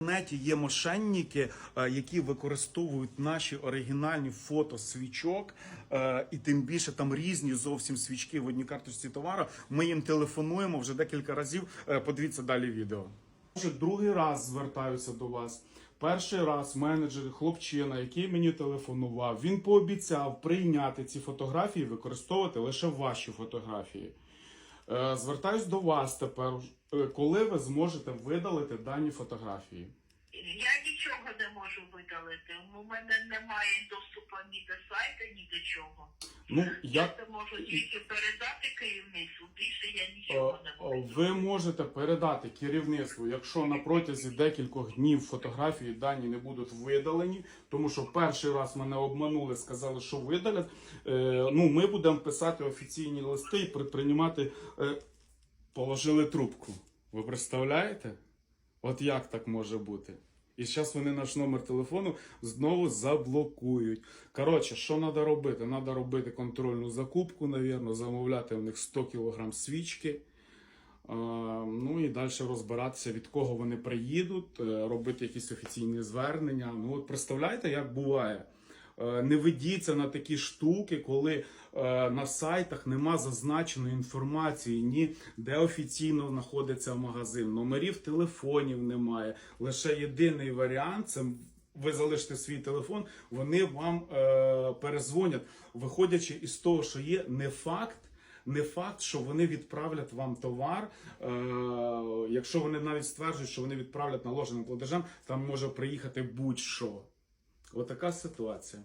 інтернеті є мошенники, е, які використовують наші оригінальні фото свічок, е, і тим більше там різні зовсім свічки в одній карточці товару. Ми їм телефонуємо вже декілька разів. Е, Подивіться далі відео. Вже другий раз звертаюся до вас. Перший раз менеджер, хлопчина, який мені телефонував, він пообіцяв прийняти ці фотографії, використовувати лише ваші фотографії. Е, Звертаюсь до вас тепер, Е, коли ви зможете видалити дані фотографії. Я нічого не можу видалити. У мене немає доступу ні до сайту, ні до чого. Ну, Я я це можу тільки передати керівництву. Більше я Е, нічого не е, можу. Ви можете передати керівництву, якщо на протязі декількох днів фотографії дані не будуть видалені, тому що перший раз мене обманули, сказали, що видалять. Е, Ну, ми будемо писати офіційні листи і при- приймати. е, Положили трубку. Ви представляєте? От як так може бути? І зараз вони наш номер телефону знову заблокують. Коротше, що треба робити? Треба робити контрольну закупку, навірно, замовляти в них 100 кг свічки. Ну і далі розбиратися, від кого вони приїдуть, е, робити якісь офіційні звернення. Ну, от представляєте, як буває? Е, Не ведіться на такі штуки, коли е, на сайтах нема зазначеної інформації, ні де офіційно знаходиться магазин, номерів телефонів немає. Лише єдиний варіант це ви залишите свій телефон, вони вам е, перезвонять, виходячи із того, що є не факт. Не факт, що вони відправлять вам товар. Е, якщо вони навіть стверджують, що вони відправлять наложеним платежем, там може приїхати будь-що. Отака ситуація.